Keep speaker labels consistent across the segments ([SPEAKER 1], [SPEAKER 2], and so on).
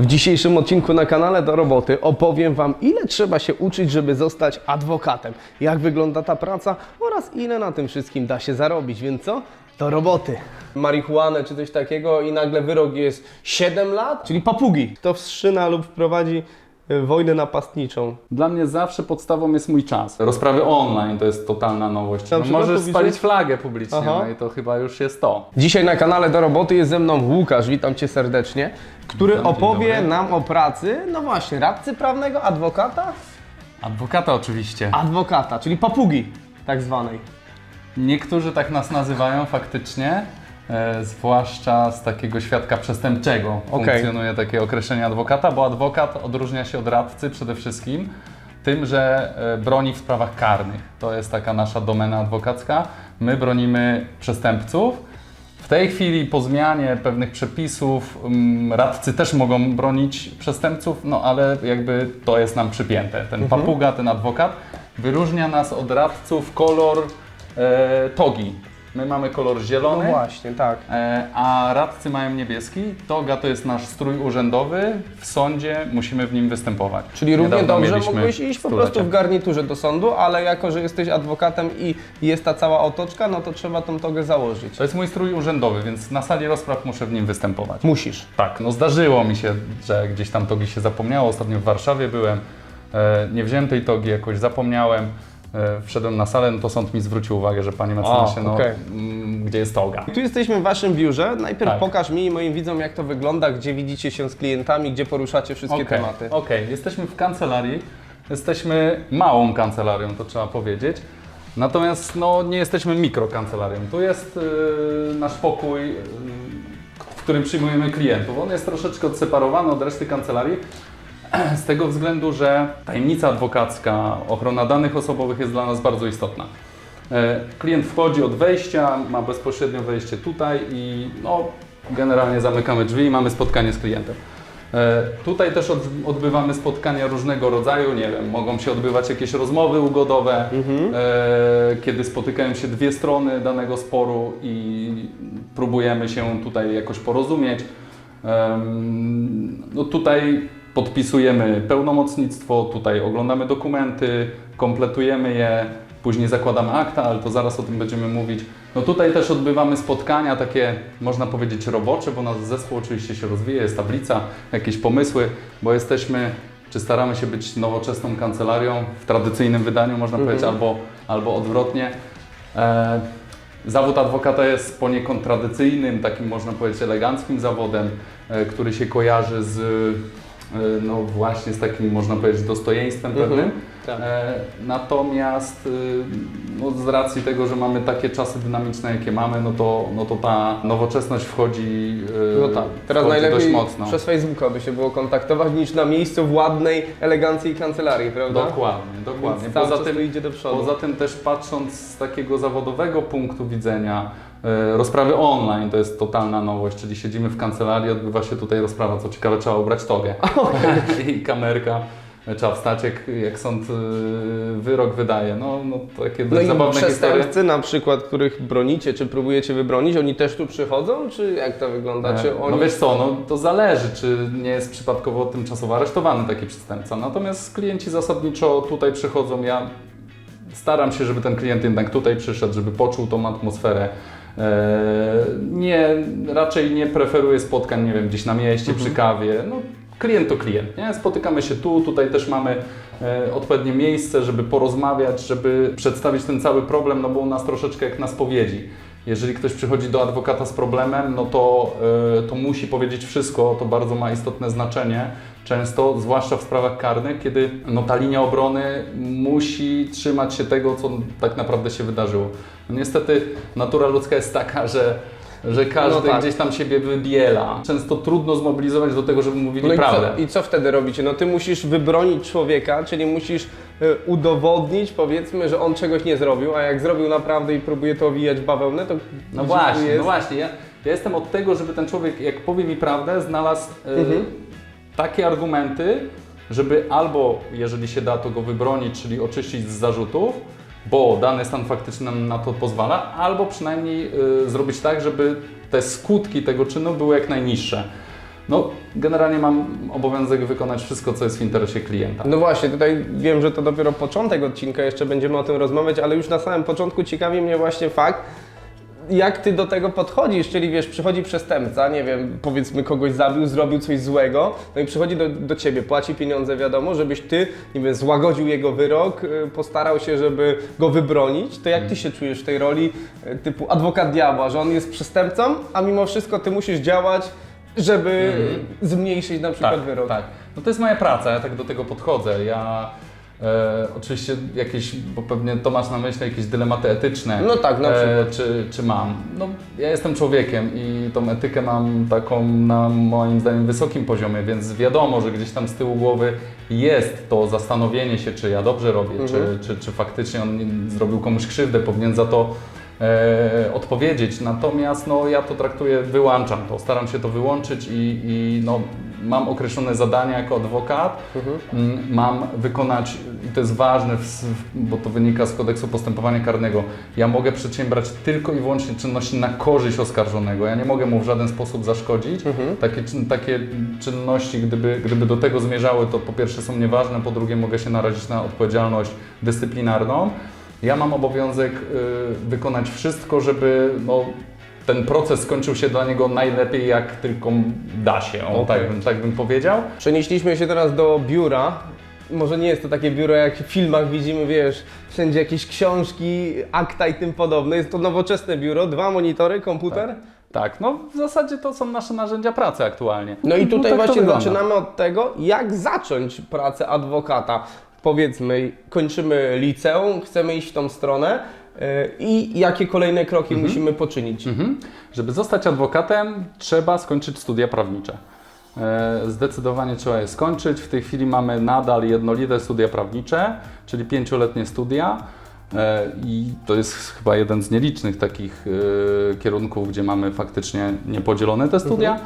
[SPEAKER 1] W dzisiejszym odcinku na kanale do roboty opowiem Wam, ile trzeba się uczyć, żeby zostać adwokatem, jak wygląda ta praca oraz ile na tym wszystkim da się zarobić. Więc co? Do roboty. Marihuanę czy coś takiego i nagle wyrok jest 7 lat, czyli papugi. Kto wstrzyma lub wprowadzi wojnę napastniczą.
[SPEAKER 2] Dla mnie zawsze podstawą jest mój czas. Rozprawy online to jest totalna nowość.
[SPEAKER 1] Na
[SPEAKER 2] No,
[SPEAKER 1] przykład
[SPEAKER 2] możesz spalić flagę publicznie,
[SPEAKER 1] Aha.
[SPEAKER 2] no i to chyba już jest to.
[SPEAKER 1] Dzisiaj na kanale do roboty jest ze mną Łukasz, witam Cię serdecznie, który
[SPEAKER 2] Witam, dzień
[SPEAKER 1] opowie
[SPEAKER 2] dobry.
[SPEAKER 1] nam o pracy, no właśnie, radcy prawnego, adwokata,
[SPEAKER 2] Adwokata oczywiście.
[SPEAKER 1] adwokata, czyli papugi tak zwanej.
[SPEAKER 2] Niektórzy tak nas nazywają faktycznie, e, zwłaszcza z takiego świadka przestępczego
[SPEAKER 1] Okej.
[SPEAKER 2] funkcjonuje takie określenie adwokata, bo adwokat odróżnia się od radcy przede wszystkim tym, że e, broni w sprawach karnych. To jest taka nasza domena adwokacka. My bronimy przestępców. W tej chwili po zmianie pewnych przepisów mm, radcy też mogą bronić przestępców, no ale jakby to jest nam przypięte. Ten papuga, ten adwokat wyróżnia nas od radców kolor e, togi. My mamy kolor
[SPEAKER 1] No
[SPEAKER 2] zielony,
[SPEAKER 1] właśnie, tak.
[SPEAKER 2] e, a radcy mają niebieski. Toga to jest nasz strój urzędowy. W sądzie musimy w nim występować.
[SPEAKER 1] Czyli równie
[SPEAKER 2] Niedawno
[SPEAKER 1] dobrze mógłbyś iść po prostu w garniturze do sądu, ale jako, że jesteś adwokatem i jest ta cała otoczka, no to trzeba tą togę założyć.
[SPEAKER 2] To jest mój strój urzędowy, więc na sali rozpraw muszę w nim występować.
[SPEAKER 1] Musisz.
[SPEAKER 2] Tak, no zdarzyło mi się, że gdzieś tam togi się zapomniało. Ostatnio w Warszawie byłem, e, nie wziąłem tej togi, jakoś zapomniałem. E, wszedłem na salę, no to sąd mi zwrócił uwagę, że panie mecenasie, no,
[SPEAKER 1] okej.
[SPEAKER 2] mm, gdzie jest toga?
[SPEAKER 1] Tu jesteśmy w Waszym biurze. Najpierw
[SPEAKER 2] Tak.
[SPEAKER 1] pokaż mi i moim widzom, jak to wygląda, gdzie widzicie się z klientami, gdzie poruszacie wszystkie
[SPEAKER 2] Okej,
[SPEAKER 1] tematy.
[SPEAKER 2] Okej, jesteśmy w kancelarii. Jesteśmy małą kancelarią, to trzeba powiedzieć. Natomiast no, nie jesteśmy mikrokancelarią. Tu jest yy, nasz pokój, yy, w którym przyjmujemy klientów. On jest troszeczkę odseparowany od reszty kancelarii. Z tego względu, że tajemnica adwokacka, ochrona danych osobowych jest dla nas bardzo istotna. E, Klient wchodzi od wejścia, ma bezpośrednio wejście tutaj i no, generalnie zamykamy drzwi i mamy spotkanie z klientem. E, Tutaj też od, odbywamy spotkania różnego rodzaju, nie wiem, mogą się odbywać jakieś rozmowy ugodowe, e, kiedy spotykają się dwie strony danego sporu i próbujemy się tutaj jakoś porozumieć. No tutaj podpisujemy pełnomocnictwo, tutaj oglądamy dokumenty, kompletujemy je, później zakładamy akta, ale to zaraz o tym będziemy mówić. No tutaj też odbywamy spotkania takie, można powiedzieć, robocze, bo nasz zespół oczywiście się rozwija, jest tablica, jakieś pomysły, bo jesteśmy, czy staramy się być nowoczesną kancelarią w tradycyjnym wydaniu, można powiedzieć, albo, albo odwrotnie. E, Zawód adwokata jest poniekąd tradycyjnym, takim można powiedzieć eleganckim zawodem, e, który się kojarzy z no właśnie z takim można powiedzieć dostojeństwem
[SPEAKER 1] Mhm,
[SPEAKER 2] pewnym.
[SPEAKER 1] tak.
[SPEAKER 2] E, Natomiast e, no, z racji tego, że mamy takie czasy dynamiczne, jakie mamy, no to, no to ta nowoczesność wchodzi, e,
[SPEAKER 1] No tak, teraz
[SPEAKER 2] wchodzi dość
[SPEAKER 1] najlepiej
[SPEAKER 2] mocno.
[SPEAKER 1] przez Facebooka by się było kontaktować niż na miejscu w ładnej, elegancji kancelarii, prawda?
[SPEAKER 2] Dokładnie, dokładnie. Poza tym,
[SPEAKER 1] to idzie do przodu.
[SPEAKER 2] Poza tym też patrząc z takiego zawodowego punktu widzenia, e, rozprawy online to jest totalna nowość, czyli siedzimy w kancelarii, odbywa się tutaj rozprawa, co ciekawe trzeba ubrać togę i kamerka. e, Trzeba wstać, jak, jak sąd e, wyrok wydaje. No, no takie
[SPEAKER 1] No
[SPEAKER 2] zabawne historie.
[SPEAKER 1] przestępcy na przykład, których bronicie, czy próbujecie wybronić, oni też tu przychodzą, czy jak to wygląda? Czy
[SPEAKER 2] E,
[SPEAKER 1] oni...
[SPEAKER 2] No wiesz co, no to zależy, czy nie jest przypadkowo tymczasowo aresztowany taki przestępca. Natomiast klienci zasadniczo tutaj przychodzą. Ja staram się, żeby ten klient jednak tutaj przyszedł, żeby poczuł tą atmosferę. E, Nie, raczej nie preferuję spotkań, nie wiem, gdzieś na mieście, przy kawie. No, klient to klient, nie? Spotykamy się tu, tutaj też mamy e, odpowiednie miejsce, żeby porozmawiać, żeby przedstawić ten cały problem, no bo u nas troszeczkę jak na spowiedzi. Jeżeli ktoś przychodzi do adwokata z problemem, no to, e, to musi powiedzieć wszystko, to bardzo ma istotne znaczenie. Często, zwłaszcza w sprawach karnych, kiedy no, ta linia obrony musi trzymać się tego, co tak naprawdę się wydarzyło. No, niestety natura ludzka jest taka, że, że każdy
[SPEAKER 1] No tak.
[SPEAKER 2] gdzieś tam siebie wybiela. Często trudno zmobilizować do tego, żeby mówili
[SPEAKER 1] No i
[SPEAKER 2] prawdę.
[SPEAKER 1] co, I co wtedy robicie? No ty musisz wybronić człowieka, czyli musisz udowodnić, powiedzmy, że on czegoś nie zrobił, a jak zrobił naprawdę i próbuje to owijać bawełnę, to
[SPEAKER 2] No właśnie,
[SPEAKER 1] jest?
[SPEAKER 2] no właśnie. Ja, ja jestem od tego, żeby ten człowiek, jak powie mi prawdę, znalazł e,
[SPEAKER 1] Mhm.
[SPEAKER 2] takie argumenty, żeby albo, jeżeli się da, to go wybronić, czyli oczyścić z zarzutów, bo dany stan faktyczny nam na to pozwala, albo przynajmniej e, zrobić tak, żeby te skutki tego czynu były jak najniższe. No, generalnie mam obowiązek wykonać wszystko, co jest w interesie klienta.
[SPEAKER 1] No właśnie, tutaj wiem, że to dopiero początek odcinka, jeszcze będziemy o tym rozmawiać, ale już na samym początku ciekawi mnie właśnie fakt, jak ty do tego podchodzisz, czyli wiesz, przychodzi przestępca, nie wiem, powiedzmy kogoś zabił, zrobił coś złego, no i przychodzi do, do ciebie, płaci pieniądze, wiadomo, żebyś ty, nie wiem, złagodził jego wyrok, y, postarał się, żeby go wybronić, to jak ty się czujesz w tej roli y, typu adwokat diabła, że on jest przestępcą, a mimo wszystko ty musisz działać, żeby zmniejszyć na przykład
[SPEAKER 2] tak,
[SPEAKER 1] wyrok.
[SPEAKER 2] Tak. No to jest moja praca, ja tak do tego podchodzę. Ja e, oczywiście jakieś, bo pewnie to masz na myśli jakieś dylematy etyczne.
[SPEAKER 1] No tak, na
[SPEAKER 2] e, czy, czy mam? No ja jestem człowiekiem i tą etykę mam taką na moim zdaniem wysokim poziomie, więc wiadomo, że gdzieś tam z tyłu głowy jest to zastanowienie się, czy ja dobrze robię,
[SPEAKER 1] Mhm.
[SPEAKER 2] czy, czy, czy faktycznie on nie- zrobił komuś krzywdę, powinien za to e, odpowiedzieć. Natomiast no, ja to traktuję, wyłączam to, staram się to wyłączyć i, i no, mam określone zadania jako adwokat. Mm, Mam wykonać, i to jest ważne, bo to wynika z kodeksu postępowania karnego, ja mogę przedsiębrać tylko i wyłącznie czynności na korzyść oskarżonego. Ja nie mogę mu w żaden sposób zaszkodzić. Takie, czyn- takie czynności, gdyby, gdyby do tego zmierzały, to po pierwsze są nieważne, po drugie mogę się narazić na odpowiedzialność dyscyplinarną. Ja mam obowiązek y, wykonać wszystko, żeby no, ten proces skończył się dla niego najlepiej, jak tylko da się. O,
[SPEAKER 1] Okej.
[SPEAKER 2] tak, bym, tak bym powiedział.
[SPEAKER 1] Przenieśliśmy się teraz do biura. Może nie jest to takie biuro, jak w filmach widzimy, wiesz, wszędzie jakieś książki, akta i tym podobne. Jest to nowoczesne biuro, dwa monitory, komputer.
[SPEAKER 2] Tak, no w zasadzie to są nasze narzędzia pracy aktualnie.
[SPEAKER 1] No i tutaj
[SPEAKER 2] tak to
[SPEAKER 1] właśnie zaczynamy od tego, jak zacząć pracę adwokata. Powiedzmy, kończymy liceum, chcemy iść w tą stronę yy, i jakie kolejne kroki musimy poczynić.
[SPEAKER 2] Mhm. Żeby zostać adwokatem, trzeba skończyć studia prawnicze. E, Zdecydowanie trzeba je skończyć. W tej chwili mamy nadal jednolite studia prawnicze, czyli pięcioletnie studia. E, I to jest chyba jeden z nielicznych takich e, kierunków, gdzie mamy faktycznie niepodzielone te studia.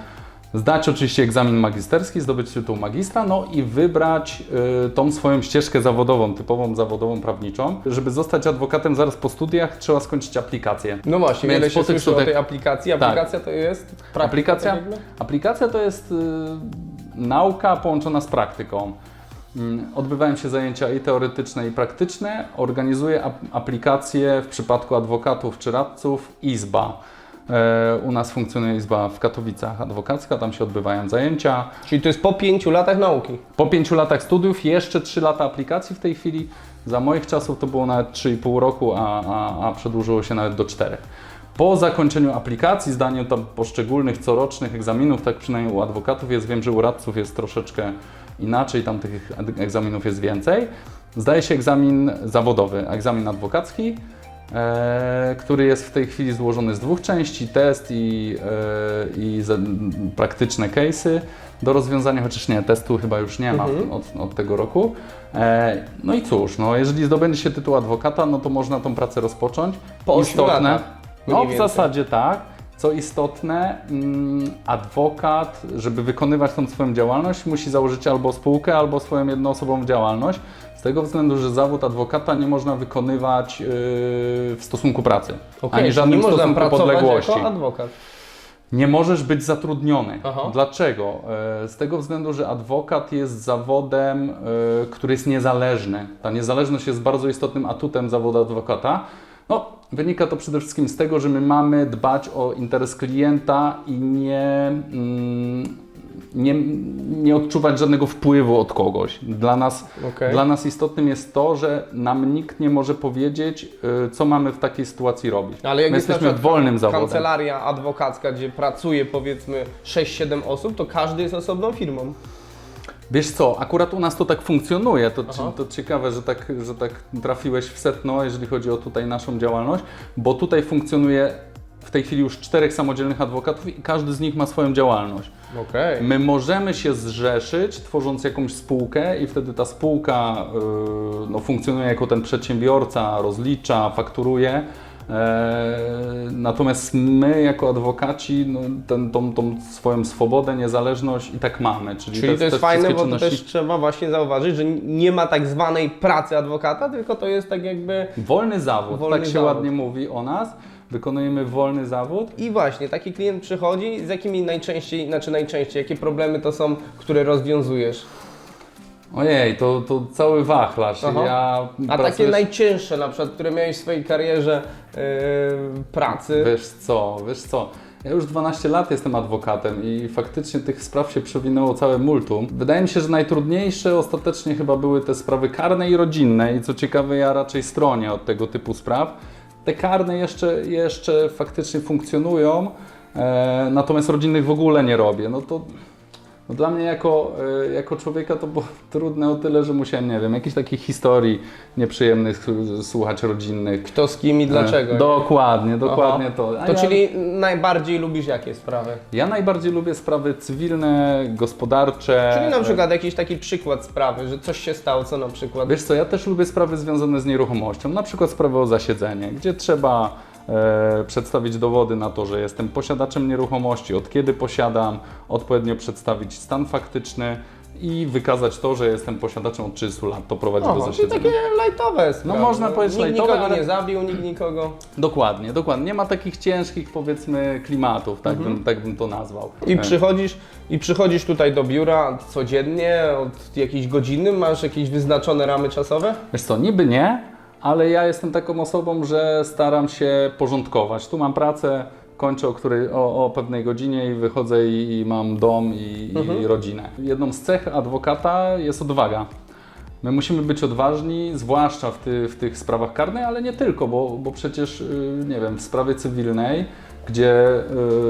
[SPEAKER 2] Zdać oczywiście egzamin magisterski, zdobyć tytuł magistra, no i wybrać y, tą swoją ścieżkę zawodową, typową zawodową prawniczą. Żeby zostać adwokatem zaraz po studiach, trzeba skończyć aplikację.
[SPEAKER 1] No właśnie,
[SPEAKER 2] Więc
[SPEAKER 1] wiele się
[SPEAKER 2] po
[SPEAKER 1] słyszy o tej aplikacji. Aplikacja to jest praktyka,
[SPEAKER 2] Aplikacja,
[SPEAKER 1] tak
[SPEAKER 2] aplikacja to jest y, nauka połączona z praktyką. Mm, Odbywają się zajęcia i teoretyczne, i praktyczne. Organizuje ap- aplikacje w przypadku adwokatów czy radców Izba. E, u nas funkcjonuje Izba w Katowicach adwokacka, tam się odbywają zajęcia.
[SPEAKER 1] Czyli to jest po pięciu latach nauki.
[SPEAKER 2] Po pięciu latach studiów jeszcze 3 lata aplikacji w tej chwili. Za moich czasów to było nawet 3,5 roku, a, a, a przedłużyło się nawet do 4. Po zakończeniu aplikacji, zdaniu tam poszczególnych corocznych egzaminów, tak przynajmniej u adwokatów jest, wiem, że u radców jest troszeczkę inaczej, tam tych egzaminów jest więcej. Zdaje się egzamin zawodowy, egzamin adwokacki, który jest w tej chwili złożony z dwóch części, test i, e, i praktyczne case'y do rozwiązania, chociaż nie, testu chyba już nie ma od, od tego roku. E, no i cóż, no, jeżeli zdobędzie się tytuł adwokata, no to można tą pracę rozpocząć.
[SPEAKER 1] Po latach,
[SPEAKER 2] no w zasadzie tak. Co istotne, mm, adwokat, żeby wykonywać tą swoją działalność, musi założyć albo spółkę, albo swoją jednoosobową działalność. Z tego względu, że zawód adwokata nie można wykonywać yy, w stosunku pracy,
[SPEAKER 1] Okej,
[SPEAKER 2] ani żadnym
[SPEAKER 1] nie można
[SPEAKER 2] stosunku
[SPEAKER 1] pracować
[SPEAKER 2] podległości.
[SPEAKER 1] jako adwokat.
[SPEAKER 2] Nie możesz być zatrudniony.
[SPEAKER 1] Aha.
[SPEAKER 2] Dlaczego? E, Z tego względu, że adwokat jest zawodem, e, który jest niezależny. Ta niezależność jest bardzo istotnym atutem zawodu adwokata. No, wynika to przede wszystkim z tego, że my mamy dbać o interes klienta i nie, mm, nie, nie odczuwać żadnego wpływu od kogoś. Dla nas,
[SPEAKER 1] Okej.
[SPEAKER 2] dla nas istotnym jest to, że nam nikt nie może powiedzieć, e, co mamy w takiej sytuacji robić.
[SPEAKER 1] Ale jak
[SPEAKER 2] My
[SPEAKER 1] jest
[SPEAKER 2] jesteśmy wolnym zawodem.
[SPEAKER 1] kancelaria adwokacka, gdzie pracuje powiedzmy 6-7 osób, to każdy jest osobną firmą.
[SPEAKER 2] Wiesz co, akurat u nas to tak funkcjonuje. To,
[SPEAKER 1] Aha.
[SPEAKER 2] to ciekawe, że tak, że tak trafiłeś w setno, jeżeli chodzi o tutaj naszą działalność, bo tutaj funkcjonuje w tej chwili już czterech samodzielnych adwokatów i każdy z nich ma swoją działalność.
[SPEAKER 1] Okej.
[SPEAKER 2] My możemy się zrzeszyć, tworząc jakąś spółkę i wtedy ta spółka yy, no, funkcjonuje jako ten przedsiębiorca, rozlicza, fakturuje. E, natomiast my jako adwokaci no, ten, tą, tą swoją swobodę, niezależność i tak mamy. Czyli,
[SPEAKER 1] Czyli to jest fajne, bo to
[SPEAKER 2] czynności-
[SPEAKER 1] też trzeba właśnie zauważyć, że nie ma tak zwanej pracy adwokata, tylko to jest tak jakby...
[SPEAKER 2] Wolny zawód,
[SPEAKER 1] Wolny
[SPEAKER 2] tak się
[SPEAKER 1] zawód.
[SPEAKER 2] ładnie mówi o nas. wykonujemy wolny zawód.
[SPEAKER 1] I właśnie, taki klient przychodzi, z jakimi najczęściej, znaczy najczęściej, jakie problemy to są, które rozwiązujesz?
[SPEAKER 2] Ojej, to, to cały wachlarz.
[SPEAKER 1] Aha.
[SPEAKER 2] Ja
[SPEAKER 1] A
[SPEAKER 2] pracuję-
[SPEAKER 1] takie najcięższe na przykład, które miałeś w swojej karierze yy, pracy?
[SPEAKER 2] Wiesz co, wiesz co, ja już 12 lat jestem adwokatem i faktycznie tych spraw się przewinęło całe multum. Wydaje mi się, że najtrudniejsze ostatecznie chyba były te sprawy karne i rodzinne i co ciekawe ja raczej stronię od tego typu spraw. Te karne jeszcze, jeszcze faktycznie funkcjonują, e, natomiast rodzinnych w ogóle nie robię. No to no dla mnie jako, e, jako człowieka to było trudne o tyle, że musiałem, nie wiem, jakichś takich historii nieprzyjemnych słuchać rodzinnych.
[SPEAKER 1] Kto z kim i dlaczego?
[SPEAKER 2] E, Dokładnie, dokładnie
[SPEAKER 1] Aha.
[SPEAKER 2] to. A
[SPEAKER 1] To
[SPEAKER 2] ja-
[SPEAKER 1] czyli najbardziej lubisz jakie sprawy?
[SPEAKER 2] ja najbardziej lubię sprawy cywilne, gospodarcze.
[SPEAKER 1] Czyli na przykład jakiś taki przykład sprawy, że coś się stało, co na przykład?
[SPEAKER 2] Wiesz co, ja też lubię sprawy związane z nieruchomością, na przykład sprawy o zasiedzenie, gdzie trzeba e, przedstawić dowody na to, że jestem posiadaczem nieruchomości, od kiedy posiadam, odpowiednio przedstawić stan faktyczny i wykazać to, że jestem posiadaczem od 30 lat. To prowadzi do
[SPEAKER 1] Oho, czyli
[SPEAKER 2] zasiedzenia.
[SPEAKER 1] takie lajtowe sprawy.
[SPEAKER 2] można powiedzieć
[SPEAKER 1] Nikt
[SPEAKER 2] lightowe,
[SPEAKER 1] nikogo
[SPEAKER 2] ale-
[SPEAKER 1] nie zabił, nikt nikogo.
[SPEAKER 2] Dokładnie, dokładnie. Nie ma takich ciężkich, powiedzmy, klimatów, tak, bym, tak bym to nazwał.
[SPEAKER 1] I
[SPEAKER 2] E,
[SPEAKER 1] przychodzisz, I przychodzisz tutaj do biura codziennie, od jakiejś godziny, masz jakieś wyznaczone ramy czasowe?
[SPEAKER 2] Wiesz co, niby nie, ale ja jestem taką osobą, że staram się porządkować. Tu mam pracę, kończę o, której, o, o pewnej godzinie i wychodzę i, i mam dom i, i rodzinę. Jedną z cech adwokata jest odwaga. My musimy być odważni, zwłaszcza w, ty, w tych sprawach karnych, ale nie tylko, bo, bo przecież, y, nie wiem, w sprawie cywilnej, gdzie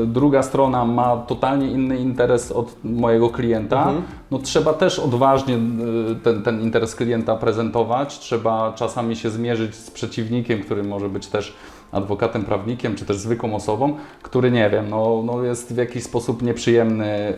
[SPEAKER 2] y, druga strona ma totalnie inny interes od mojego klienta, no trzeba też odważnie y, ten, ten interes klienta prezentować, trzeba czasami się zmierzyć z przeciwnikiem, który może być też adwokatem, prawnikiem, czy też zwykłą osobą, który nie wiem, no, no jest w jakiś sposób nieprzyjemny,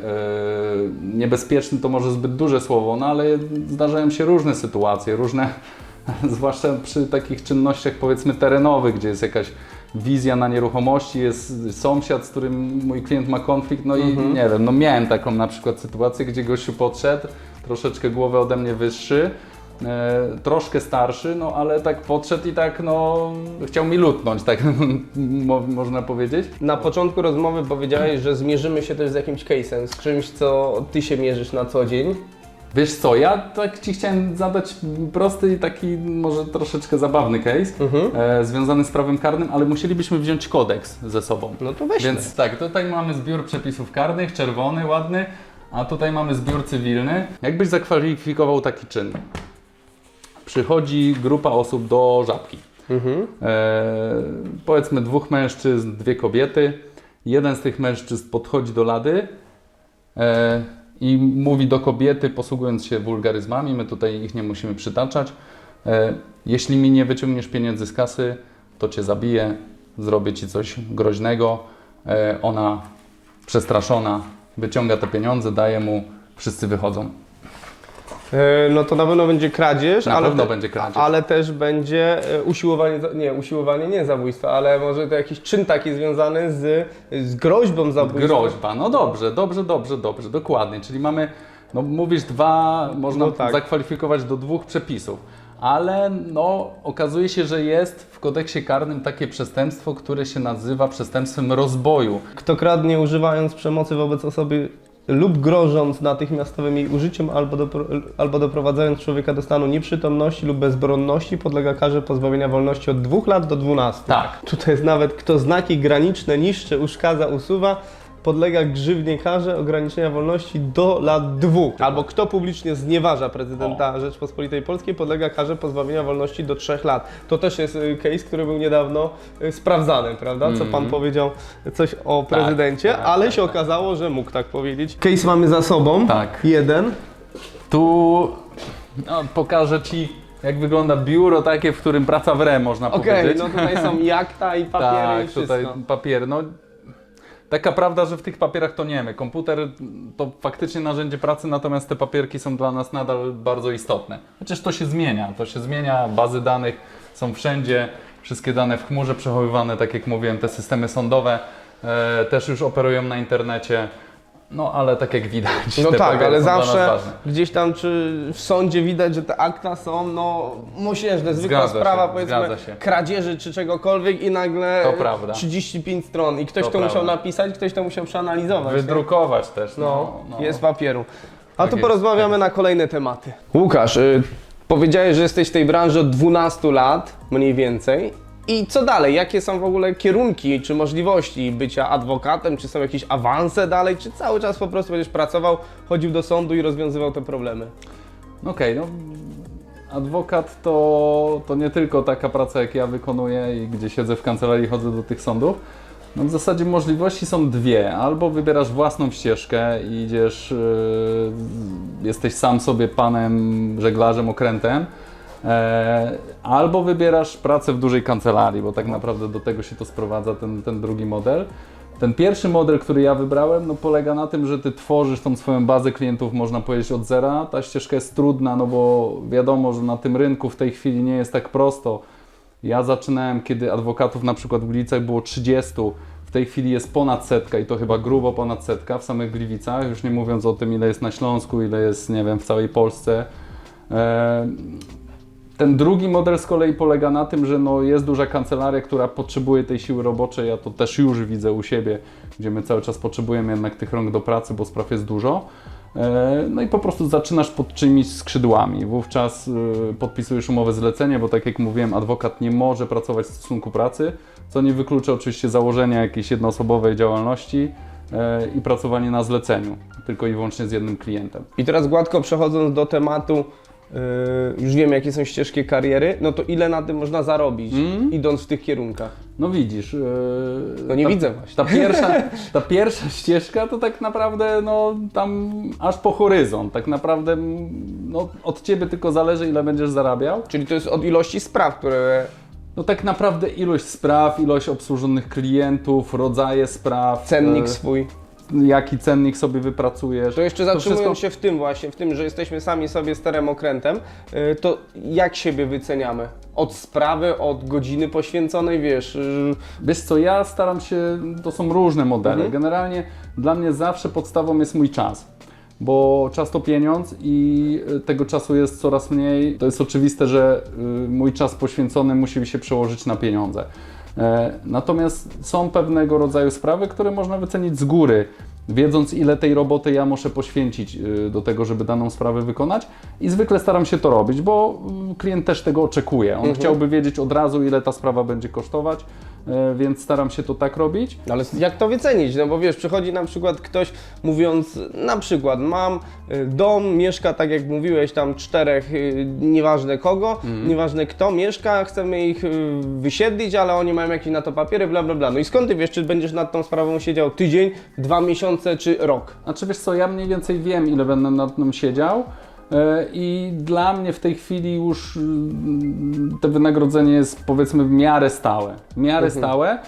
[SPEAKER 2] yy, niebezpieczny to może zbyt duże słowo, no ale zdarzają się różne sytuacje, różne, zwłaszcza przy takich czynnościach powiedzmy terenowych, gdzie jest jakaś wizja na nieruchomości, jest sąsiad, z którym mój klient ma konflikt, no i nie wiem, no miałem taką na przykład sytuację, gdzie gościu podszedł, troszeczkę głowę ode mnie wyższy, e, troszkę starszy, no ale tak podszedł i tak no chciał mi lutnąć, tak mo- można powiedzieć.
[SPEAKER 1] Na początku rozmowy powiedziałeś, że zmierzymy się też z jakimś case'em, z czymś, co ty się mierzysz na co dzień.
[SPEAKER 2] Wiesz co, ja tak Ci chciałem zadać prosty i taki może troszeczkę zabawny case e, związany z prawem karnym, ale musielibyśmy wziąć kodeks ze sobą.
[SPEAKER 1] No to weźmy.
[SPEAKER 2] Więc tak, tutaj mamy zbiór przepisów karnych, czerwony, ładny, a tutaj mamy zbiór cywilny. Jakbyś zakwalifikował taki czyn? Przychodzi grupa osób do żabki. E, powiedzmy dwóch mężczyzn, dwie kobiety. Jeden z tych mężczyzn podchodzi do lady e, i mówi do kobiety, posługując się wulgaryzmami, my tutaj ich nie musimy przytaczać. E, jeśli mi nie wyciągniesz pieniędzy z kasy, to cię zabiję, zrobię ci coś groźnego. E, ona przestraszona wyciąga te pieniądze, daje mu, wszyscy wychodzą.
[SPEAKER 1] E, No to na pewno będzie kradzież,
[SPEAKER 2] Na
[SPEAKER 1] ale,
[SPEAKER 2] pewno będzie kradzież.
[SPEAKER 1] ale też będzie e, usiłowanie, nie, usiłowanie nie zabójstwa, ale może to jakiś czyn taki związany z, z groźbą zabójstwa.
[SPEAKER 2] Groźba, no dobrze, dobrze, dobrze, dobrze, dokładnie. Czyli mamy, no mówisz dwa, można
[SPEAKER 1] No tak.
[SPEAKER 2] zakwalifikować do dwóch przepisów. Ale no, okazuje się, że jest w kodeksie karnym takie przestępstwo, które się nazywa przestępstwem rozboju.
[SPEAKER 1] Kto kradnie używając przemocy wobec osoby lub grożąc natychmiastowym jej użyciem albo, dopro, albo doprowadzając człowieka do stanu nieprzytomności lub bezbronności podlega karze pozbawienia wolności od 2 lat do 12.
[SPEAKER 2] Tak.
[SPEAKER 1] Tutaj jest nawet kto znaki graniczne niszczy, uszkadza, usuwa, podlega grzywnie karze ograniczenia wolności do lat dwóch. Albo kto publicznie znieważa prezydenta Rzeczpospolitej Polskiej, podlega karze pozbawienia wolności do trzech lat. To też jest y, case, który był niedawno y, sprawdzany, prawda? Co pan powiedział coś o prezydencie,
[SPEAKER 2] Mhm. tak,
[SPEAKER 1] ale
[SPEAKER 2] tak,
[SPEAKER 1] się
[SPEAKER 2] tak.
[SPEAKER 1] okazało, że mógł tak powiedzieć. Case mamy za sobą.
[SPEAKER 2] Tak.
[SPEAKER 1] Jeden.
[SPEAKER 2] Tu no, pokażę Ci, jak wygląda biuro takie, w którym praca w re, można
[SPEAKER 1] Okej,
[SPEAKER 2] powiedzieć.
[SPEAKER 1] no tutaj są jakta i papiery i
[SPEAKER 2] tak,
[SPEAKER 1] wszystko.
[SPEAKER 2] tutaj papiery. No, taka prawda, że w tych papierach to nie my. Komputer to faktycznie narzędzie pracy, natomiast te papierki są dla nas nadal bardzo istotne. Chociaż to się zmienia, to się zmienia, bazy danych są wszędzie, wszystkie dane w chmurze przechowywane, tak jak mówiłem, te systemy sądowe e, też już operują na internecie. No ale tak jak widać,
[SPEAKER 1] No tak, ale zawsze gdzieś tam czy w sądzie widać, że te akta są no mosiężne, zwykła
[SPEAKER 2] Zgadza się,
[SPEAKER 1] sprawa powiedzmy
[SPEAKER 2] się.
[SPEAKER 1] kradzieży czy czegokolwiek i nagle
[SPEAKER 2] To prawda.
[SPEAKER 1] 35 stron i ktoś to,
[SPEAKER 2] To
[SPEAKER 1] musiał napisać, ktoś to musiał przeanalizować. nie?
[SPEAKER 2] Wydrukować też.
[SPEAKER 1] No,
[SPEAKER 2] No, no.
[SPEAKER 1] jest papieru. A
[SPEAKER 2] Tak jest,
[SPEAKER 1] porozmawiamy na kolejne tematy. Łukasz, y, powiedziałeś, że jesteś w tej branży od 12 lat, mniej więcej. I co dalej? Jakie są w ogóle kierunki czy możliwości bycia adwokatem? Czy są jakieś awanse dalej? Czy cały czas po prostu będziesz pracował, chodził do sądu i rozwiązywał te problemy?
[SPEAKER 2] No Okej, no adwokat to, to nie tylko taka praca, jak ja wykonuję i gdzie siedzę w kancelarii chodzę do tych sądów. No w zasadzie możliwości są dwie. Albo wybierasz własną ścieżkę i idziesz, yy, jesteś sam sobie panem, żeglarzem, okrętem, albo wybierasz pracę w dużej kancelarii, bo tak naprawdę do tego się to sprowadza, ten, ten drugi model. Ten pierwszy model, który ja wybrałem, no polega na tym, że ty tworzysz tą swoją bazę klientów, można powiedzieć, od zera. Ta ścieżka jest trudna, no bo wiadomo, że na tym rynku w tej chwili nie jest tak prosto. Ja zaczynałem, kiedy adwokatów na przykład w Gliwicach było 30, w tej chwili jest ponad setka i to chyba grubo ponad setka w samych Gliwicach, już nie mówiąc o tym, ile jest na Śląsku, ile jest, nie wiem, w całej Polsce. E, ten drugi model z kolei polega na tym, że no jest duża kancelaria, która potrzebuje tej siły roboczej. Ja to też już widzę u siebie, gdzie my cały czas potrzebujemy jednak tych rąk do pracy, bo spraw jest dużo. E, No i po prostu zaczynasz pod czyimiś skrzydłami. Wówczas y, podpisujesz umowę zlecenia, bo tak jak mówiłem, adwokat nie może pracować w stosunku pracy, co nie wyklucza oczywiście założenia jakiejś jednoosobowej działalności e, i pracowanie na zleceniu, tylko i wyłącznie z jednym klientem.
[SPEAKER 1] I teraz gładko przechodząc do tematu, yy, już wiemy jakie są ścieżki kariery, no to ile na tym można zarobić, idąc w tych kierunkach?
[SPEAKER 2] No widzisz. Yy,
[SPEAKER 1] No nie
[SPEAKER 2] ta,
[SPEAKER 1] widzę właśnie.
[SPEAKER 2] Ta pierwsza, ta pierwsza ścieżka to tak naprawdę no, tam aż po horyzont. Tak naprawdę mm, no, od ciebie tylko zależy, ile będziesz zarabiał.
[SPEAKER 1] Czyli to jest od ilości spraw, które
[SPEAKER 2] No tak naprawdę ilość spraw, ilość obsłużonych klientów, rodzaje spraw.
[SPEAKER 1] cennik
[SPEAKER 2] e,
[SPEAKER 1] swój.
[SPEAKER 2] Jaki cennik sobie wypracujesz.
[SPEAKER 1] To jeszcze zatrzymując
[SPEAKER 2] wszystko-
[SPEAKER 1] się w tym właśnie, w tym, że jesteśmy sami sobie sterem okrętem, yy, to jak siebie wyceniamy? Od sprawy, od godziny poświęconej, wiesz, yy,
[SPEAKER 2] Wiesz co, ja staram się, to są różne modele.
[SPEAKER 1] Mhm.
[SPEAKER 2] Generalnie dla mnie zawsze podstawą jest mój czas. Bo czas to pieniądz i y, tego czasu jest coraz mniej. To jest oczywiste, że y, mój czas poświęcony musi się przełożyć na pieniądze. E, Natomiast są pewnego rodzaju sprawy, które można wycenić z góry, wiedząc ile tej roboty ja muszę poświęcić y, do tego, żeby daną sprawę wykonać. I zwykle staram się to robić, bo y, klient też tego oczekuje. On chciałby wiedzieć od razu, ile ta sprawa będzie kosztować, e, więc staram się to tak robić.
[SPEAKER 1] No ale jak to wycenić? No bo wiesz, przychodzi na przykład ktoś mówiąc, na przykład mam y, dom, mieszka tak jak mówiłeś, tam czterech, y, nieważne kogo,
[SPEAKER 2] Mhm.
[SPEAKER 1] nieważne kto mieszka, chcemy ich wysiedlić, ale oni mają jakieś na to papiery, bla bla bla. No i skąd ty wiesz, czy będziesz nad tą sprawą siedział tydzień, dwa miesiące czy rok?
[SPEAKER 2] Znaczy wiesz co, ja mniej więcej wiem, ile będę nad tym siedział. E, I dla mnie w tej chwili już mm, to wynagrodzenie jest powiedzmy w miarę stałe. W miarę stałe,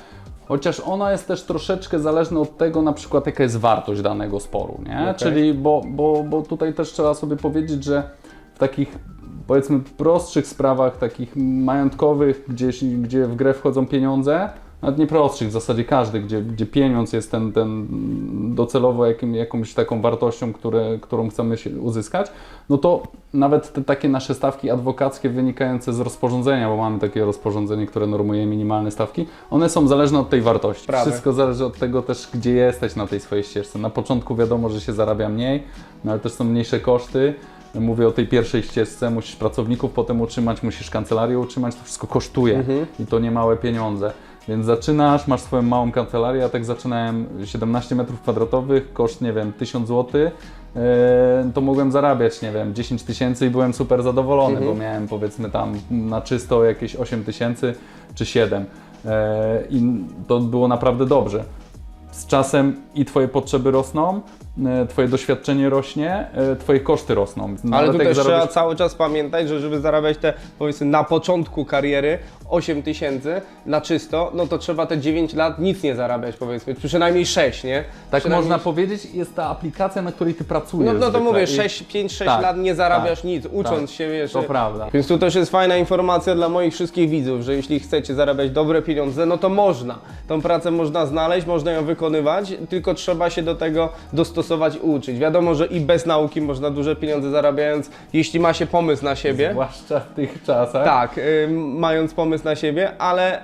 [SPEAKER 2] chociaż ono jest też troszeczkę zależne od tego, na przykład jaka jest wartość danego sporu, nie?
[SPEAKER 1] Okej.
[SPEAKER 2] Czyli, bo, bo, bo tutaj też trzeba sobie powiedzieć, że w takich powiedzmy prostszych sprawach, takich majątkowych, gdzieś, gdzie w grę wchodzą pieniądze, nawet nie prostszych, w zasadzie każdy, gdzie, gdzie pieniądz jest ten, ten docelowo jakim, jakąś taką wartością, które, którą chcemy się uzyskać, no to nawet te takie nasze stawki adwokackie wynikające z rozporządzenia, bo mamy takie rozporządzenie, które normuje minimalne stawki, one są zależne od tej wartości.
[SPEAKER 1] Prawe.
[SPEAKER 2] Wszystko zależy od tego też, gdzie jesteś na tej swojej ścieżce. Na początku wiadomo, że się zarabia mniej, no ale też są mniejsze koszty. Mówię o tej pierwszej ścieżce, musisz pracowników potem utrzymać, musisz kancelarię utrzymać, to wszystko kosztuje i to nie małe pieniądze. Więc zaczynasz, masz swoją małą kancelarię, ja tak zaczynałem 17 metrów kwadratowych, koszt, nie wiem, 1000 zł, yy, to mogłem zarabiać, nie wiem, 10 tysięcy i byłem super zadowolony, bo miałem powiedzmy tam na czysto jakieś 8 tysięcy czy 7 yy, i to było naprawdę dobrze z czasem i Twoje potrzeby rosną, e, Twoje doświadczenie rośnie, e, Twoje koszty rosną.
[SPEAKER 1] Ale
[SPEAKER 2] Nawet
[SPEAKER 1] tu
[SPEAKER 2] jak
[SPEAKER 1] też
[SPEAKER 2] zarabiasz-
[SPEAKER 1] trzeba cały czas pamiętać, że żeby zarabiać te, powiedzmy, na początku kariery 8 tysięcy na czysto, no to trzeba te 9 lat nic nie zarabiać, powiedzmy, przynajmniej 6, nie?
[SPEAKER 2] Tak
[SPEAKER 1] Przynajmniej
[SPEAKER 2] można powiedzieć, jest ta aplikacja, na której Ty pracujesz.
[SPEAKER 1] No, no to mówię,
[SPEAKER 2] I-
[SPEAKER 1] 6, 5, 6
[SPEAKER 2] Tak,
[SPEAKER 1] lat nie zarabiasz
[SPEAKER 2] tak,
[SPEAKER 1] nic, ucząc
[SPEAKER 2] tak.
[SPEAKER 1] się, wiesz.
[SPEAKER 2] To prawda.
[SPEAKER 1] Więc tu też jest fajna informacja dla moich wszystkich widzów, że jeśli chcecie zarabiać dobre pieniądze, no to można. Tą pracę można znaleźć, można ją wykonywać. Wykonywać, tylko trzeba się do tego dostosować i uczyć. Wiadomo, że i bez nauki można duże pieniądze zarabiając, jeśli ma się pomysł na siebie.
[SPEAKER 2] Zwłaszcza w tych czasach.
[SPEAKER 1] Tak, y, mając pomysł na siebie, ale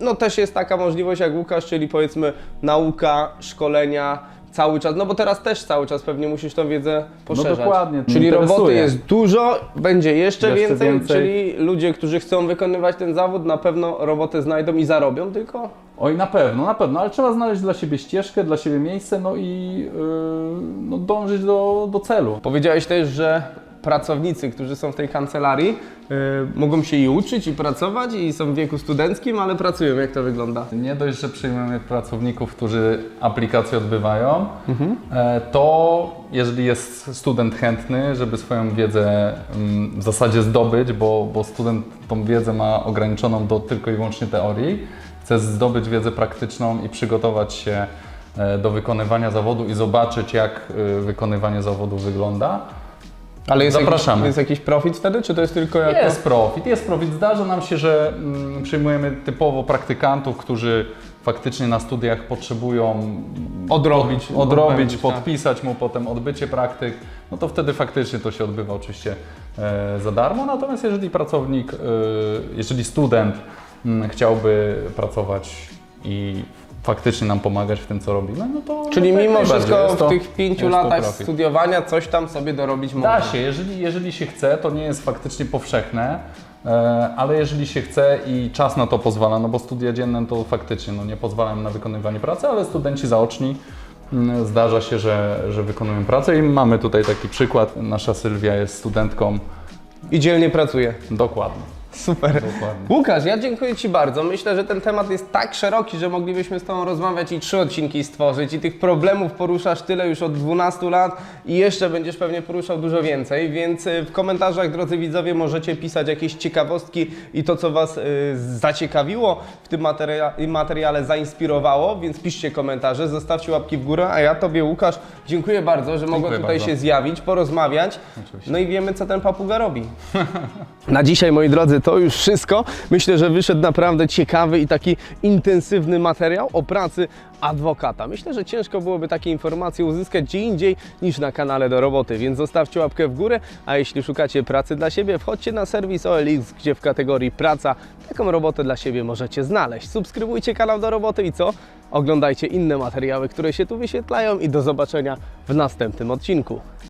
[SPEAKER 1] no też jest taka możliwość jak Łukasz, czyli powiedzmy nauka, szkolenia cały czas, no bo teraz też cały czas pewnie musisz tą wiedzę poszerzać.
[SPEAKER 2] No dokładnie,
[SPEAKER 1] Czyli
[SPEAKER 2] interesuje.
[SPEAKER 1] roboty jest dużo, będzie jeszcze,
[SPEAKER 2] Jeszcze
[SPEAKER 1] więcej,
[SPEAKER 2] więcej.
[SPEAKER 1] czyli ludzie, którzy chcą wykonywać ten zawód na pewno robotę znajdą i zarobią, tylko
[SPEAKER 2] Oj, na pewno, na pewno, ale trzeba znaleźć dla siebie ścieżkę, dla siebie miejsce, no i yy, no, dążyć do, do celu.
[SPEAKER 1] powiedziałeś też, że pracownicy, którzy są w tej kancelarii, y, mogą się i uczyć, i pracować, i są w wieku studenckim, ale pracują. Jak to wygląda?
[SPEAKER 2] Nie dość, że przyjmujemy pracowników, którzy aplikacje odbywają, e, to jeżeli jest student chętny, żeby swoją wiedzę mm, w zasadzie zdobyć, bo, bo student tą wiedzę ma ograniczoną do tylko i wyłącznie teorii, chce zdobyć wiedzę praktyczną i przygotować się e, do wykonywania zawodu i zobaczyć, jak e, wykonywanie zawodu wygląda,
[SPEAKER 1] Ale jest
[SPEAKER 2] Zapraszamy.
[SPEAKER 1] Jakiś, jest jakiś profit wtedy, czy to jest tylko jako...
[SPEAKER 2] Jest profit, jest profit. Zdarza nam się, że mm, przyjmujemy typowo praktykantów, którzy faktycznie na studiach potrzebują
[SPEAKER 1] Odrobić.
[SPEAKER 2] od, odrobić,
[SPEAKER 1] tak.
[SPEAKER 2] podpisać mu potem odbycie praktyk, no to wtedy faktycznie to się odbywa oczywiście e, za darmo. Natomiast jeżeli pracownik, e, jeżeli student chciałby pracować i faktycznie nam pomagać w tym, co robimy, no to
[SPEAKER 1] Czyli
[SPEAKER 2] no to
[SPEAKER 1] mimo wszystko
[SPEAKER 2] Jest to-
[SPEAKER 1] w tych pięciu latach studiowania coś tam sobie dorobić można.
[SPEAKER 2] Da się, jeżeli, jeżeli się chce, to nie jest faktycznie powszechne, e, ale jeżeli się chce i czas na to pozwala, no bo studia dzienne to faktycznie no, nie pozwalają na wykonywanie pracy, ale studenci zaoczni mm, zdarza się, że, że wykonują pracę i mamy tutaj taki przykład. Nasza Sylwia jest studentką
[SPEAKER 1] I dzielnie pracuje.
[SPEAKER 2] dokładnie.
[SPEAKER 1] Super.
[SPEAKER 2] Dokładnie.
[SPEAKER 1] Łukasz, ja dziękuję Ci bardzo. Myślę, że ten temat jest tak szeroki, że moglibyśmy z Tobą rozmawiać i trzy odcinki stworzyć. I tych problemów poruszasz tyle już od 12 lat i jeszcze będziesz pewnie poruszał dużo więcej. Więc y, w komentarzach, drodzy widzowie, możecie pisać jakieś ciekawostki i to, co Was y, zaciekawiło w tym materia- materiale, zainspirowało. Więc piszcie komentarze, zostawcie łapki w górę. A ja Tobie, Łukasz, dziękuję bardzo, że mogłem tutaj
[SPEAKER 2] bardzo.
[SPEAKER 1] się zjawić, porozmawiać.
[SPEAKER 2] Oczywiście.
[SPEAKER 1] No i wiemy, co ten papuga robi. Na dzisiaj, moi drodzy, to już wszystko. Myślę, że wyszedł naprawdę ciekawy i taki intensywny materiał o pracy adwokata. Myślę, że ciężko byłoby takie informacje uzyskać gdzie indziej niż na kanale do roboty, więc zostawcie łapkę w górę, a jeśli szukacie pracy dla siebie, wchodźcie na serwis OLX, gdzie w kategorii praca taką robotę dla siebie możecie znaleźć. Subskrybujcie kanał do roboty i co? Oglądajcie inne materiały, które się tu wyświetlają i do zobaczenia w następnym odcinku.